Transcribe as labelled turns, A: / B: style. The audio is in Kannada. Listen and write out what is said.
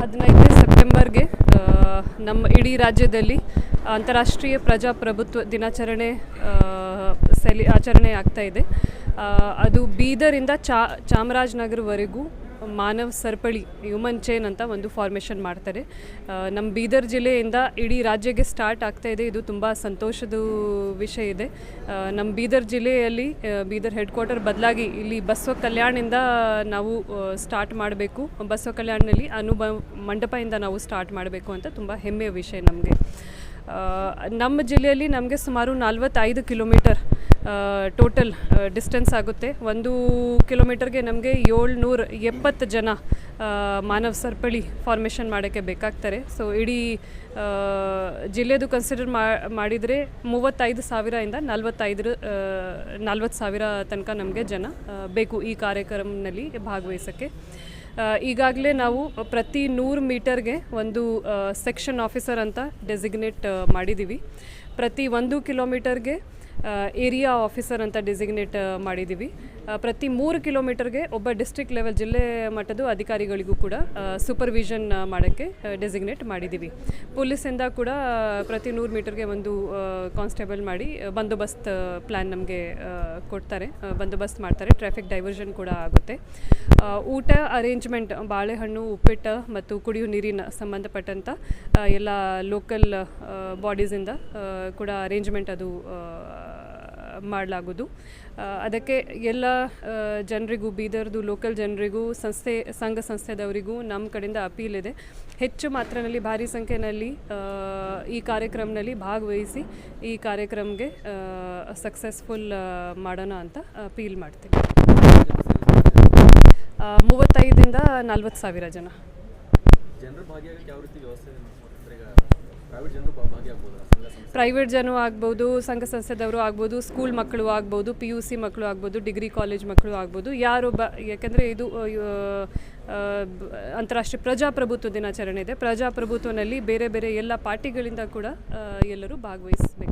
A: ಹದಿನೈದನೇ ಸೆಪ್ಟೆಂಬರ್ಗೆ ನಮ್ಮ ಇಡೀ ರಾಜ್ಯದಲ್ಲಿ ಅಂತಾರಾಷ್ಟ್ರೀಯ ಪ್ರಜಾಪ್ರಭುತ್ವ ದಿನಾಚರಣೆ ಸೆಲಿ, ಆಚರಣೆ ಆಗ್ತಾ ಇದೆ. ಅದು ಬೀದರಿಂದ ಚಾ, ಚಾಮರಾಜನಗರವರೆಗೂ ಮಾನವ್ ಸರಪಳಿ ಹ್ಯೂಮನ್ ಚೈನ್ ಅಂತ ಒಂದು ಫಾರ್ಮೇಷನ್ ಮಾಡ್ತಾರೆ. ನಮ್ಮ ಬೀದರ್ ಜಿಲ್ಲೆಯಿಂದ ಇಡೀ ರಾಜ್ಯಕ್ಕೆ ಸ್ಟಾರ್ಟ್ ಆಗ್ತಾ ಇದೆ. ಇದು ತುಂಬ ಸಂತೋಷದ ವಿಷಯ ಇದೆ. ನಮ್ಮ ಬೀದರ್ ಜಿಲ್ಲೆಯಲ್ಲಿ ಬೀದರ್ ಹೆಡ್ ಕ್ವಾರ್ಟರ್ ಬದಲಾಗಿ ಇಲ್ಲಿ ಬಸವ ಕಲ್ಯಾಣಿಂದ ನಾವು ಸ್ಟಾರ್ಟ್ ಮಾಡಬೇಕು. ಬಸವ ಕಲ್ಯಾಣದಲ್ಲಿ ಅನುಭವ ಮಂಟಪದಿಂದ ನಾವು ಸ್ಟಾರ್ಟ್ ಮಾಡಬೇಕು ಅಂತ ತುಂಬ ಹೆಮ್ಮೆಯ ವಿಷಯ ನಮಗೆ. ನಮ್ಮ ಜಿಲ್ಲೆಯಲ್ಲಿ ನಮಗೆ ಸುಮಾರು ನಲ್ವತ್ತೈದು ಕಿಲೋಮೀಟರ್ ಟೋಟಲ್ ಡಿಸ್ಟೆನ್ಸ್ ಆಗುತ್ತೆ. ಒಂದು ಕಿಲೋಮೀಟರ್ಗೆ ನಮಗೆ ಏಳ್ನೂರ ಎಪ್ಪತ್ತು ಜನ ಮಾನವ ಸರ್ಪಳಿ ಫಾರ್ಮೇಷನ್ ಮಾಡೋಕ್ಕೆ ಬೇಕಾಗ್ತಾರೆ. ಸೊ ಇಡೀ ಜಿಲ್ಲೆದು ಕನ್ಸಿಡರ್ ಮಾಡಿದರೆ ಮೂವತ್ತೈದು ಸಾವಿರದಿಂದ ನಲ್ವತ್ತೈದರ ನಲ್ವತ್ತು ಸಾವಿರ ತನಕ ನಮಗೆ ಜನ ಬೇಕು ಈ ಕಾರ್ಯಕ್ರಮದಲ್ಲಿ ಭಾಗವಹಿಸೋಕ್ಕೆ. ಈಗಾಗಲೇ ನಾವು ಪ್ರತಿ ನೂರು ಮೀಟರ್ಗೆ ಒಂದು ಸೆಕ್ಷನ್ ಆಫೀಸರ್ ಅಂತ ಡೆಸಿಗ್ನೇಟ್ ಮಾಡಿದ್ದೀವಿ ಪ್ರತಿ ಒಂದು ಕಿಲೋಮೀಟರ್ಗೆ ಏರಿಯಾ ಆಫೀಸರ್ ಅಂತ ಡೆಸಿಗ್ನೇಟ್ ಮಾಡಿದ್ದೀವಿ ಪ್ರತಿ ಮೂರು ಕಿಲೋಮೀಟರ್ಗೆ ಒಬ್ಬ ಡಿಸ್ಟ್ರಿಕ್ಟ್ ಲೆವೆಲ್ ಜಿಲ್ಲೆ ಮಟ್ಟದ ಅಧಿಕಾರಿಗಳಿಗೂ ಕೂಡ ಸೂಪರ್ವಿಷನ್ ಮಾಡೋಕ್ಕೆ ಡೆಸಿಗ್ನೇಟ್ ಮಾಡಿದ್ದೀವಿ ಪೊಲೀಸಿಂದ ಕೂಡ ಪ್ರತಿ ನೂರು ಮೀಟರ್ಗೆ ಒಂದು ಕಾನ್ಸ್ಟೇಬಲ್ ಮಾಡಿ ಬಂದೋಬಸ್ತ್ ಪ್ಲ್ಯಾನ್ ನಮಗೆ ಕೊಡ್ತಾರೆ. ಬಂದೋಬಸ್ತ್ ಮಾಡ್ತಾರೆ. ಟ್ರಾಫಿಕ್ ಡೈವರ್ಷನ್ ಕೂಡ ಆಗುತ್ತೆ. ಊಟ ಅರೇಂಜ್ಮೆಂಟ್ ಬಾಳೆಹಣ್ಣು, ಉಪ್ಪಿಟ್ಟು ಮತ್ತು ಕುಡಿಯುವ ನೀರಿನ ಸಂಬಂಧಪಟ್ಟಂಥ ಎಲ್ಲ ಲೋಕಲ್ ಬಾಡೀಸಿಂದ ಕೂಡ ಅರೇಂಜ್ಮೆಂಟ್ ಅದು ಮಾಡಲಾಗೋದು. ಅದಕ್ಕೆ ಎಲ್ಲ ಜನರಿಗೂ, ಬೀದರ್ದು ಲೋಕಲ್ ಜನರಿಗೂ, ಸಂಸ್ಥೆ, ಸಂಘ ಸಂಸ್ಥೆದವರಿಗೂ ನಮ್ಮ ಕಡೆಯಿಂದ ಅಪೀಲ್ ಇದೆ. ಹೆಚ್ಚು ಮಾತ್ರನಲ್ಲಿ ಭಾರಿ ಸಂಖ್ಯೆಯಲ್ಲಿ ಈ ಕಾರ್ಯಕ್ರಮದಲ್ಲಿ ಭಾಗವಹಿಸಿ ಈ ಕಾರ್ಯಕ್ರಮಕ್ಕೆ ಸಕ್ಸಸ್ಫುಲ್ ಮಾಡೋಣ ಅಂತ ಅಪೀಲ್ ಮಾಡ್ತೀನಿ. ಮೂವತ್ತೈದರಿಂದ ನಲ್ವತ್ತು ಸಾವಿರ ಜನ.
B: ಜನರ ಭಾಗಿಯಾಗಕ್ಕೆ ಯಾವ ರೀತಿ ವ್ಯವಸ್ಥೆ ಪ್ರೈವೇಟ್
A: ಜನ ಆಗ್ಬೋದು, ಸಂಘ ಸಂಸ್ಥೆದವರು ಆಗ್ಬೋದು ಸ್ಕೂಲ್ ಮಕ್ಕಳು ಆಗ್ಬೋದು ಪಿ ಯು ಸಿ ಮಕ್ಕಳು ಆಗ್ಬೋದು ಡಿಗ್ರಿ ಕಾಲೇಜ್ ಮಕ್ಕಳು ಆಗ್ಬೋದು. ಯಾರು ಬ ಯಾಕೆಂದರೆ ಇದು ಅಂತಾರಾಷ್ಟ್ರೀಯ ಪ್ರಜಾಪ್ರಭುತ್ವ ದಿನಾಚರಣೆ ಇದೆ. ಪ್ರಜಾಪ್ರಭುತ್ವನಲ್ಲಿ ಬೇರೆ ಬೇರೆ ಎಲ್ಲ ಪಾರ್ಟಿಗಳಿಂದ ಕೂಡ ಎಲ್ಲರೂ ಭಾಗವಹಿಸಬೇಕಾಗುತ್ತೆ